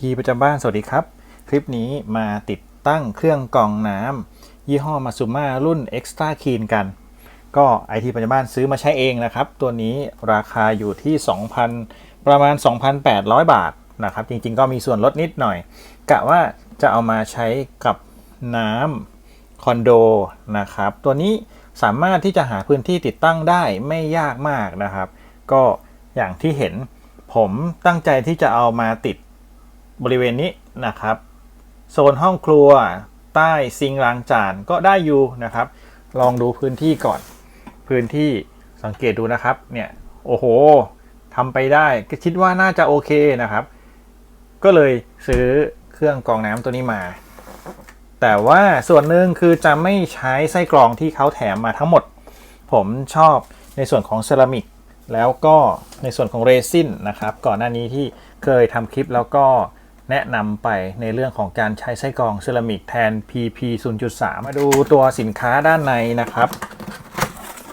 ทีประจำบ้านสวัสดีครับ คลิปนี้มาติดตั้งเครื่องกรองน้ำยี่ห้อมาซูมารุ่น Extra Clean กัน ก็ไอทีประจำบ้านซื้อมาใช้เองนะครับ ตัวนี้ราคาอยู่ที่ 2,000 ประมาณ 2,800 บาทนะครับ จริงๆ ก็มีส่วนลดนิดหน่อย กะว่าจะเอามาใช้กับน้ำคอนโดนะครับ ตัวนี้สามารถที่จะหาพื้นที่ติดตั้งได้ไม่ยากมากนะครับ ก็อย่างที่เห็นผมตั้งใจที่จะเอามาติด บริเวณนี้นะครับ โซนห้องครัวใต้ซิงล้างจานก็ได้อยู่นะครับ ลองดูพื้นที่ก่อน พื้นที่สังเกตดูนะครับ เนี่ย โอ้โหทำไปได้ก็คิดว่าน่าจะโอเคนะครับ ก็เลยซื้อเครื่องกรองน้ำตัวนี้มา แต่ว่าส่วนหนึ่งคือจะไม่ใช้ไส้กรองที่เขาแถมมาทั้งหมด ผมชอบในส่วนของเซรามิกแล้วก็ในส่วนของเรซินนะครับ ก่อนหน้านี้ที่เคยทำคลิปแล้วก็ แนะนำไปในเรื่องของการใช้ไส้กรองเซรามิกแทน PP 0.3 มาดูตัวสินค้าด้านในนะครับ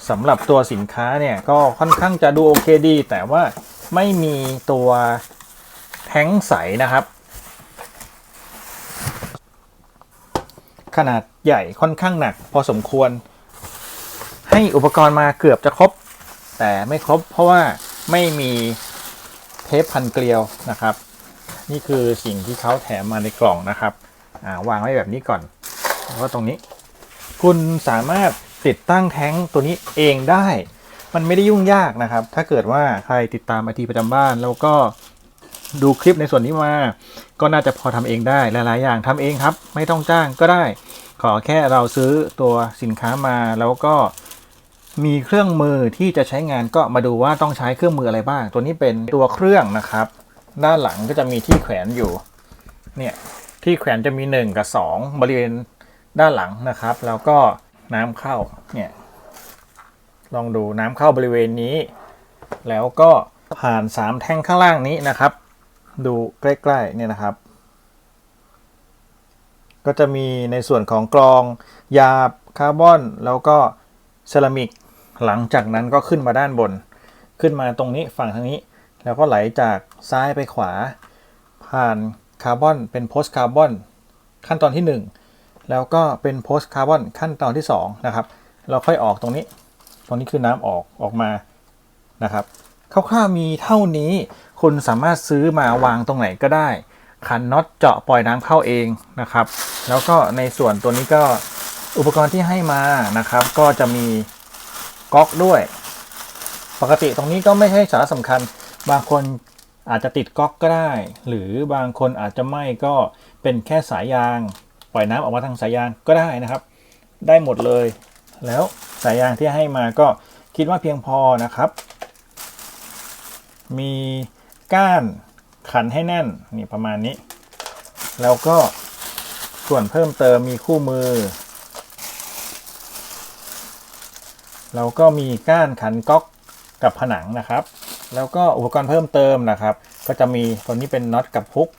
สำหรับตัวสินค้าเนี่ยก็ค่อนข้างจะดูโอเคดี แต่ว่าไม่มีตัวแท้งใสนะครับ ขนาดใหญ่ค่อนข้างหนักพอสมควร ให้อุปกรณ์มาเกือบจะครบ แต่ไม่ครบเพราะว่าไม่มีเทปพันเกลียวนะครับ นี่คือสิ่งที่เขาแถมมาในกล่องนะครับวางไว้แบบนี้ก่อนแล้วก็ตรงนี้ คุณสามารถติดตั้งแท้งตัวนี้เองได้ มันไม่ได้ยุ่งยากนะครับ ถ้าเกิดว่าใครติดตามไอทีประจำบ้านแล้วก็ดูคลิปในส่วนนี้มา ก็น่าจะพอทำเองได้หลาย ๆ อย่างทำเองครับ ไม่ต้องจ้างก็ได้ ขอแค่เราซื้อตัวสินค้ามาแล้วก็มีเครื่องมือที่จะใช้งานก็มาดูว่าต้องใช้เครื่องมืออะไรบ้าง ตัวนี้เป็นตัวเครื่องนะครับ ด้านหลังก็จะมีที่แขวนอยู่ เนี่ย ที่แขวนจะมี 1 กับ 2 บริเวณด้านหลังนะครับ แล้วก็น้ำเข้า เนี่ย ลองดูน้ำเข้าบริเวณนี้ แล้วก็ผ่าน 3 แท่งข้างล่างนี้นะครับ ดูใกล้ๆ เนี่ยนะครับ ก็จะมีในส่วนของกรองยาคาร์บอน แล้วก็เซรามิก หลังจากนั้นก็ขึ้นมาด้านบน ขึ้นมาตรงนี้ฝั่งทางนี้ แล้วก็ไหลจากซ้ายไปขวา ผ่านคาร์บอนเป็นโพสต์คาร์บอนขั้นตอนที่ 1 แล้วก็เป็นโพสต์คาร์บอนขั้นตอนที่2นะครับเราค่อยออกตรงนี้ ตรงนี้คือน้ำออกออกมานะครับคร่าวๆมีเท่านี้คุณสามารถซื้อมาวางตรงไหนก็ได้ ขันน็อตเจาะปล่อยน้ำเข้าเองนะครับ แล้วก็ในส่วนตัวนี้ก็อุปกรณ์ที่ให้มานะครับ ก็จะมีก๊อกด้วย ปกติตรงนี้ก็ไม่ใช่สาระสำคัญ บางคนอาจจะติดก๊อกก็ได้ หรือบางคนอาจจะไม่ก็เป็นแค่สายยาง ปล่อยน้ำออกมาทางสายยางก็ได้นะครับ ได้หมดเลย แล้วสายยางที่ให้มาก็คิดว่าเพียงพอนะครับ มีก้านขันให้แน่นนี่ประมาณนี้ แล้วก็ส่วนเพิ่มเติมมีคู่มือ เราก็มีก้านขันก๊อกกับผนังนะครับ แล้วก็อุปกรณ์เพิ่มเติมนะครับ ก็จะมีตัวนี้เป็นน็อตกับพุก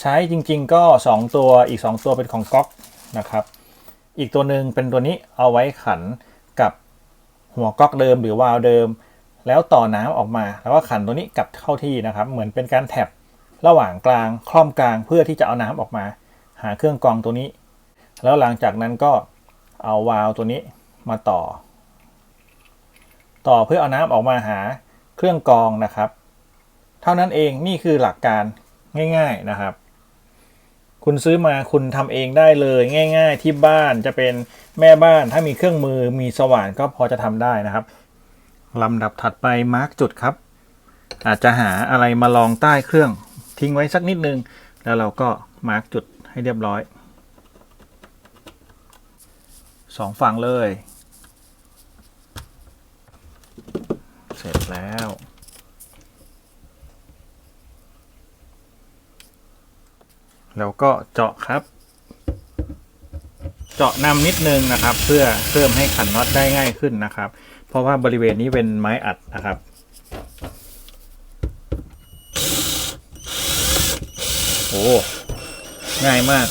ใช้จริงๆก็ 2 ตัวอีก 2 ตัวเป็นของก๊อกนะครับ อีกตัวหนึ่งเป็นตัวนี้เอาไว้ขันกับหัวก๊อกเดิมหรือวาล์วเดิม แล้วต่อน้ำออกมา แล้วก็ขันตัวนี้กลับเข้าที่นะครับ เหมือนเป็นการแท็บระหว่างกลางคล่อมกลางเพื่อที่จะเอาน้ำออกมา หาเครื่องกรองตัวนี้ แล้วหลังจากนั้นก็เอาวาล์วตัวนี้มาต่อ ต่อเพื่อเอาน้ำออกมาหา เครื่องกรองนะครับ เท่านั้นเองนี่คือหลักการง่าย ๆนะครับ คุณซื้อมาคุณทำเองได้เลยง่าย ๆ ที่บ้านจะเป็นแม่บ้านถ้ามีเครื่องมือมีสว่านก็พอจะทำได้นะครับลำดับถัดไปมาร์กจุดครับ อาจจะหาอะไรมาลองใต้เครื่องทิ้งไว้สักนิดนึง แล้วเราก็มาร์กจุดให้เรียบร้อยสองฝั่งเลย เสร็จแล้ว แล้วก็เจาะครับ เจาะนำนิดนึงนะครับ เพื่อเพิ่มให้ขันน็อตได้ง่ายขึ้นนะครับ เพราะว่าบริเวณนี้เป็นไม้อัดนะครับโอ้ง่ายมาก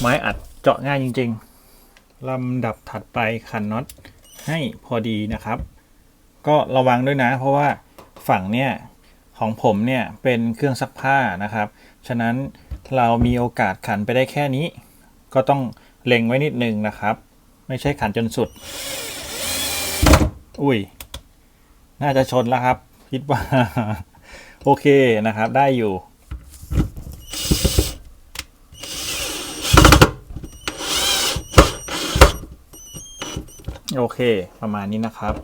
ไม้อัดเจาะง่ายจริง ๆลำดับถัดไปขันน็อตให้พอดีนะครับ ก็ระวังด้วยนะ เพราะว่าฝั่งเนี่ยของผมเนี่ยเป็นเครื่องซักผ้านะครับ ฉะนั้น เรามีโอกาสขันไปได้แค่นี้ ก็ต้องเล็งไว้นิดนึงนะครับ ไม่ใช่ขันจนสุด อุ้ย น่าจะชนแล้วครับ คิดว่า โอเคนะครับ ได้อยู่ โอเค ประมาณนี้นะครับ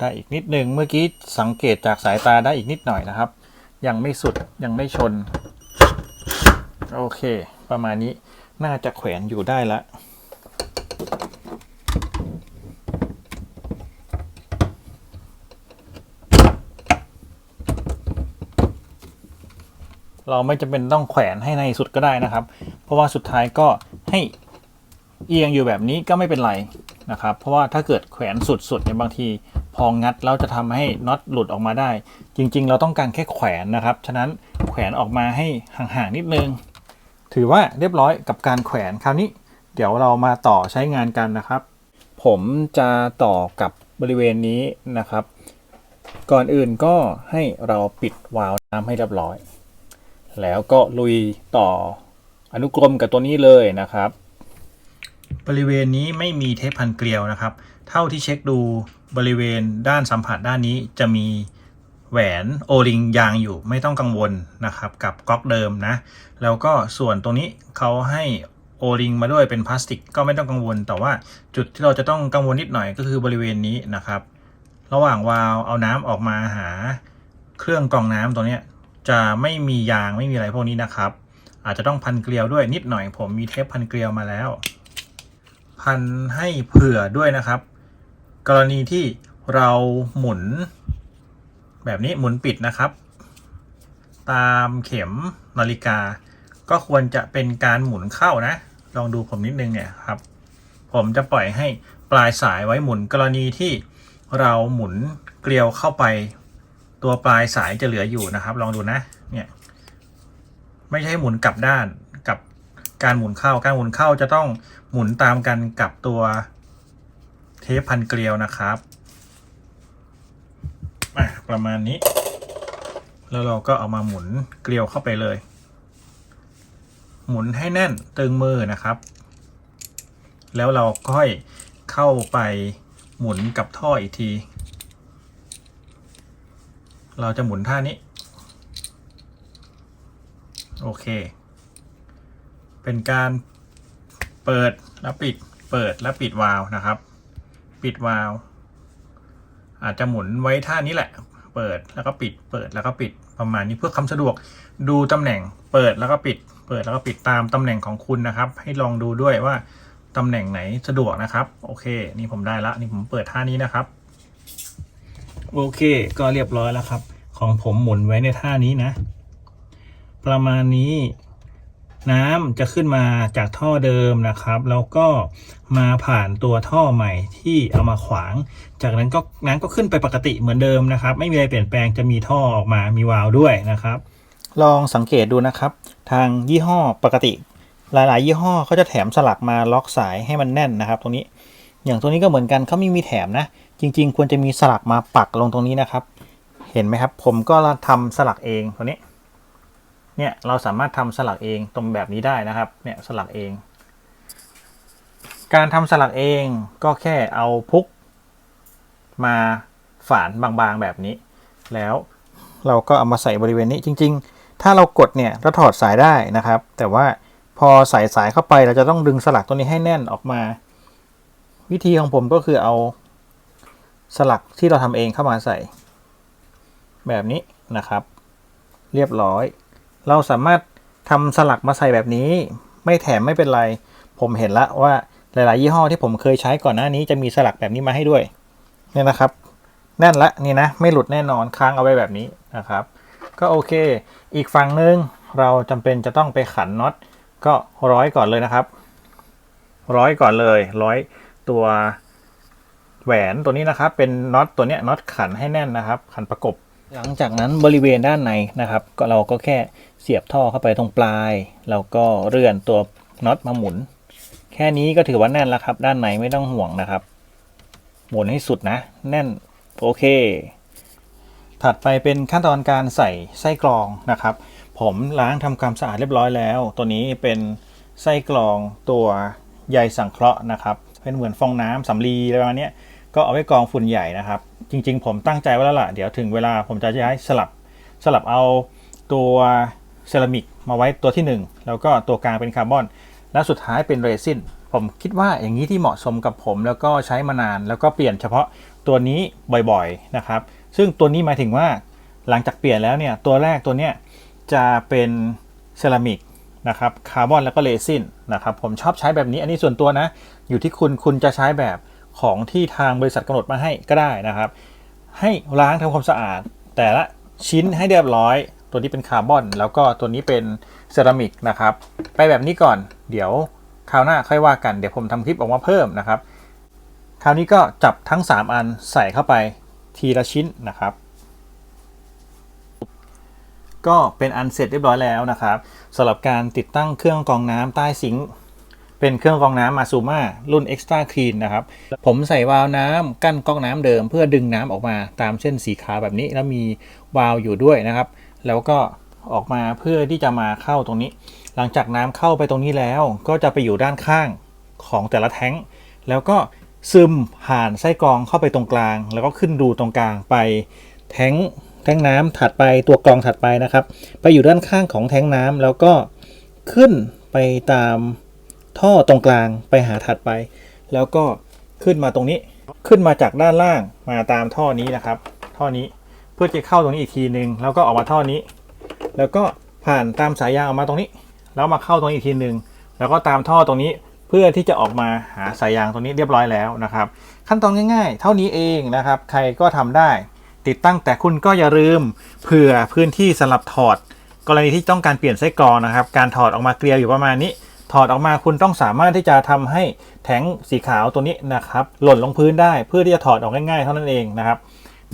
ได้อีกนิดหนึ่งเมื่อกี้สังเกตจากสายตาได้อีกนิดหน่อยนะครับ ยังไม่สุดยังไม่ชน โอเค ประมาณนี้น่าจะแขวนอยู่ได้ละเราไม่จำเป็นต้องแขวนให้ในสุดก็ได้นะครับ เพราะว่าสุดท้ายก็ให้เอียงอยู่แบบนี้ก็ไม่เป็นไรนะครับ เพราะว่าถ้าเกิดแขวนสุดๆเนี่ยบางที พองัดแล้วจะทำให้น็อตหลุดออกมาได้ จริง ๆ เราต้องการแค่แขวนนะครับ ฉะนั้นแขวนออกมาให้ห่างๆนิดนึง ถือว่าเรียบร้อยกับการแขวนคราวนี้ เดี๋ยวเรามาต่อใช้งานกันนะครับ ผมจะต่อกับบริเวณนี้นะครับ ก่อนอื่นก็ให้เราปิดวาล์วน้ำให้เรียบร้อย แล้วก็ลุยต่ออนุกรมกับตัวนี้เลยนะครับ บริเวณนี้ไม่มีเทปพันเกลียวนะครับ เท่าที่เช็คดูบริเวณด้านสัมผัสด้านนี้จะมีแหวนโอริงยางอยู่ไม่ต้องกังวลนะครับกับก๊อกเดิมนะ แล้วก็ส่วนตรงนี้เขาให้โอริงมาด้วยเป็นพลาสติกก็ไม่ต้องกังวล แต่ว่าจุดที่เราจะต้องกังวลนิดหน่อยก็คือบริเวณนี้นะครับ ระหว่างวาล์วเอาน้ำออกมาหาเครื่องกรองน้ำตัวนี้จะไม่มียางไม่มีอะไรพวกนี้นะครับ อาจจะต้องพันเกลียวด้วยนิดหน่อย ผมมีเทปพันเกลียวมาแล้ว พันให้เผื่อด้วยนะครับ กรณีที่เราหมุน แบบนี้หมุนปิดนะครับ ตามเข็มนาฬิกา ก็ควรจะเป็นการหมุนเข้านะ ลองดูผมนิดนึงเนี่ยครับ ผมจะปล่อยให้ปลายสายไว้หมุนกรณีที่เราหมุนเกลียวเข้าไป ตัวปลายสายจะเหลืออยู่นะครับ ลองดูนะเนี่ยไม่ใช่หมุนกลับด้านกับการหมุนเข้าการหมุนเข้าจะต้องหมุนตามกันกับตัว เทปพันเกลียวนะครับประมาณนี้ แล้วเราก็เอามาหมุนเกลียวเข้าไปเลย หมุนให้แน่นตึงมือนะครับ แล้วเราค่อยเข้าไปหมุนกับท่ออีกที เราจะหมุนท่านี้ โอเค เป็นการเปิดแล้วปิด เปิดแล้วปิดวาล์วนะครับ ปิดวาล์วอาจจะหมุนไว้ท่านี้แหละ เปิดแล้วก็ปิด เปิดแล้วก็ปิดประมาณนี้เพื่อความสะดวกดูตำแหน่ง เปิดแล้วก็ปิด เปิดแล้วก็ปิดตามตำแหน่งของคุณนะครับ ให้ลองดูด้วยว่าตำแหน่งไหนสะดวกนะครับ โอเค นี่ผมได้ละนี่ผมเปิดท่านี้นะครับ โอเค ก็เรียบร้อยแล้วครับ ของผมหมุนไว้ในท่านี้นะ ประมาณนี้ น้ำจะขึ้นมาจากท่อเดิมนะครับ แล้วก็มาผ่านตัวท่อใหม่ที่เอามาขวาง จากนั้นก็น้ำก็ขึ้นไปปกติเหมือนเดิมนะครับ ไม่มีอะไรเปลี่ยนแปลงจะมีท่อออกมามีวาล์วด้วยนะครับ ลองสังเกตดูนะครับ ทางยี่ห้อปกติ หลาย ๆ ยี่ห้อเขาจะแถมสลักมาล็อกสายให้มันแน่นนะครับ ตรงนี้ อย่างตัวนี้ก็เหมือนกันเขาไม่มีแถมนะ จริง ๆ ควรจะมีสลักมาปักลงตรงนี้นะครับ เห็นไหมครับ ผมก็ทำสลักเองตัวนี้ เนี่ยเราสามารถทำสลักเองตรงแบบนี้ได้นะครับ เนี่ยสลักเอง การทำสลักเองก็แค่เอาพุกมาฝานบางๆแบบนี้ แล้วเราก็เอามาใส่บริเวณนี้จริง ๆ ถ้าเรากดเนี่ยเราถอดสายได้นะครับ แต่ว่าพอใส่สายเข้าไปเราจะต้องดึงสลักตัวนี้ให้แน่นออกมา วิธีของผมก็คือเอาสลักที่เราทำเองเข้ามาใส่ แบบนี้นะครับ เรียบร้อย เราสามารถทำสลักมาใส่แบบนี้ ไม่แถมไม่เป็นไร ผมเห็นละว่าหลาย ๆ ยี่ห้อที่ผมเคยใช้ก่อนหน้านี้จะมีสลักแบบนี้มาให้ด้วยเนี่ยนะครับ แน่นละนี่นะไม่หลุดแน่นอนค้างเอาไว้แบบนี้นะครับ ก็โอเค อีกฝั่งหนึ่งเราจำเป็นจะต้องไปขันน็อตก็ร้อยก่อนเลยนะครับ ร้อยก่อนเลย ร้อยตัวแหวนตัวนี้นะครับ เป็นน็อตตัวเนี้ยน็อตขันให้แน่นนะครับ ขันประกบ หลังจากนั้นบริเวณด้านในนะครับ ก็เราก็แค่เสียบท่อเข้าไปตรงปลายแล้วก็เลื่อนตัวน็อตมาหมุน แค่นี้ก็ถือว่าแน่นแล้วครับ ด้านในไม่ต้องห่วงนะครับ หมุนให้สุดนะ แน่นโอเค ถัดไปเป็นขั้นตอนการใส่ไส้กรองนะครับ ผมล้างทำความสะอาดเรียบร้อยแล้ว ตัวนี้เป็นไส้กรองตัวใยสังเคราะห์นะครับ เป็นเหมือนฟองน้ำสำลีอะไรประมาณนี้ ก็เอาไว้กองฝุ่นใหญ่นะครับ จริง ๆ ผมตั้งใจไว้แล้วล่ะ เดี๋ยวถึงเวลาผมจะย้ายสลับสลับเอาตัวเซรามิกมาไว้ตัวที่ 1 แล้วก็ตัวกลางเป็นคาร์บอน แล้วสุดท้ายเป็นเรซินผมคิดว่าอย่างนี้ที่เหมาะสมกับผมแล้วก็ใช้มานาน แล้วก็เปลี่ยนเฉพาะตัวนี้บ่อยๆนะครับ ซึ่งตัวนี้หมายถึงว่าหลังจากเปลี่ยนแล้วเนี่ยตัวแรกตัวเนี้ยจะเป็นเซรามิกนะครับคาร์บอนแล้วก็เรซินนะครับผมชอบใช้แบบนี้อันนี้ส่วนตัวนะ อยู่ที่คุณคุณจะใช้แบบ ของที่ทางบริษัทกำหนดมาให้ก็ได้นะครับ ให้ล้างทำความสะอาด แต่ละชิ้นให้เรียบร้อย ตัวนี้เป็นคาร์บอน แล้วก็ตัวนี้เป็นเซรามิกนะครับ ไปแบบนี้ก่อนเดี๋ยวคราวหน้าค่อยว่ากันเดี๋ยวผมทำคลิปออกมาเพิ่มนะครับ คราวนี้ก็จับทั้ง 3 อันใส่เข้าไปทีละชิ้นนะครับ ก็เป็นอันเสร็จเรียบร้อยแล้วนะครับสำหรับการติดตั้งเครื่องกรองน้ำใต้ซิงค์ เป็นเครื่องกรองน้ำมาซูมารุ่น Extra Clean นะครับ ผมใส่วาล์วน้ำกั้นก๊อกน้ำเดิม เพื่อดึงน้ำออกมาตามเส้นสีขาวแบบนี้ แล้วมีวาล์วอยู่ด้วยนะครับ แล้วก็ออกมาเพื่อที่จะมาเข้าตรงนี้ หลังจากน้ำเข้าไปตรงนี้แล้ว ก็จะไปอยู่ด้านข้างของแต่ละแท้งแล้วก็ซึมผ่านไส้กรองเข้าไปตรงกลาง แล้วก็ขึ้นรูตรงกลางไปแท้งแท้งน้ำถัดไปตัวกรองถัดไปนะครับ ไปอยู่ด้านข้างของแท้งน้ำแล้วก็ขึ้นไปตาม ท่อตรงกลางไปหาถัดไป แล้วก็ขึ้นมาตรงนี้ขึ้นมาจากด้านล่างมาตามท่อนี้นะครับ ท่อนี้เพื่อจะเข้าตรงนี้อีกทีหนึ่งแล้วก็ออกมาท่อนี้ แล้วก็ผ่านตามสายยางออกมาตรงนี้ แล้วมาเข้าตรงนี้อีกทีหนึ่งแล้วก็ตามท่อตรงนี้เพื่อที่จะออกมาหาสายยางตรงนี้เรียบร้อยแล้วนะครับ ขั้นตอนง่าย ๆ เท่านี้เองนะครับ ใครก็ทำได้ ติดตั้งแต่คุณก็อย่าลืมเผื่อพื้นที่สำหรับถอด กรณีที่ต้องการเปลี่ยนไส้กรองนะครับ การถอดออกมาเกลียวอยู่ประมาณนี้ ถอดออกมาคุณต้องสามารถที่จะทำให้แท้งสีขาวตัวนี้นะครับ หล่นลงพื้นได้เพื่อที่จะถอดออกง่ายๆเท่านั้นเองนะครับ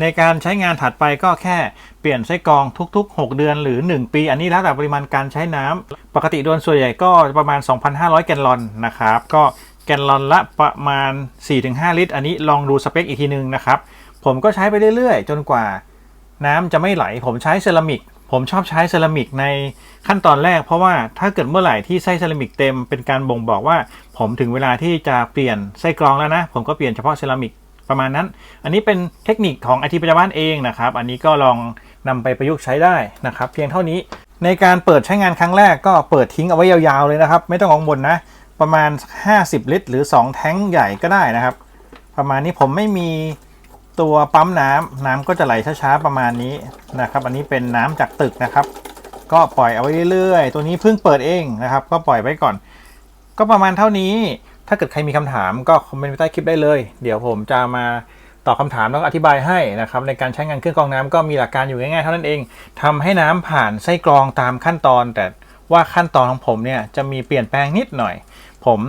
ในการใช้งานถัดไปก็แค่เปลี่ยนไส้กรองทุก ๆ 6 เดือนหรือ 1 ปี อันนี้แล้วแต่ปริมาณการใช้น้ำปกติโดยส่วนใหญ่ก็ประมาณ 2,500 แกลลอนนะครับ ก็แกลลอนละประมาณ 4-5 ลิตร อันนี้ลองดูสเปคอีกทีนึงนะครับ ผมก็ใช้ไปเรื่อยๆ จนกว่าน้ำจะไม่ไหล ผมใช้เซรามิก ผมชอบใช้เซรามิกในขั้นตอนแรก เพราะว่าถ้าเกิดเมื่อไหร่ที่ไส้เซรามิกเต็มเป็นการบ่งบอกว่า ผมถึงเวลาที่จะเปลี่ยนไส้กรองแล้วนะ ผมก็เปลี่ยนเฉพาะเซรามิกประมาณนั้น อันนี้เป็นเทคนิคของอทีปัจจุบันเองนะครับ อันนี้ก็ลองนำไปประยุกต์ใช้ได้นะครับ เพียงเท่านี้ในการเปิดใช้งานครั้งแรกก็เปิดทิ้งเอาไว้ยาวๆเลยนะครับ ไม่ต้องกังวลนะประมาณ 50 ลิตร หรือ 2 แท้งใหญ่ก็ได้นะครับ ประมาณนี้ผมไม่มี ตัวปั๊มน้ำน้ำก็จะไหลช้าๆประมาณนี้นะครับ อันนี้เป็นน้ำจากตึกนะครับ ก็ปล่อยเอาไว้เรื่อยๆ ตัวนี้เพิ่งเปิดเองนะครับ ก็ปล่อยไว้ก่อน ก็ประมาณเท่านี้ ถ้าเกิดใครมีคำถามก็คอมเมนต์ไว้ใต้คลิปได้เลย เดี๋ยวผมจะมาตอบคำถามแล้วก็อธิบายให้นะครับ ในการใช้งานเครื่องกรองน้ำก็มีหลักการอยู่ง่ายๆเท่านั้นเองทำให้น้ำผ่านไส้กรองตามขั้นตอน แต่ว่าขั้นตอนของผมเนี่ยจะมีเปลี่ยนแปลงนิดหน่อย ผม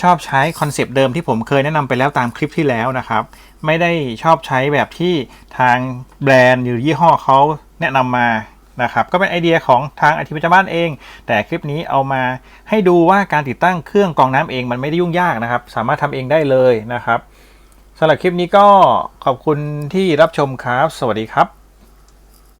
ชอบใช้คอนเซปต์เดิมที่ผมเคยแนะนำไปแล้วตามคลิปที่แล้วนะครับ ไม่ได้ชอบใช้แบบที่ทางแบรนด์หรือยี่ห้อเขาแนะนำมานะครับก็เป็นไอเดียของทางอธิบดีบ้านเอง แต่คลิปนี้เอามาให้ดูว่าการติดตั้งเครื่องกรองน้ำเองมันไม่ได้ยุ่งยากนะครับ สามารถทำเองได้เลยนะครับสำหรับคลิปนี้ก็ขอบคุณที่รับชมครับ สวัสดีครับ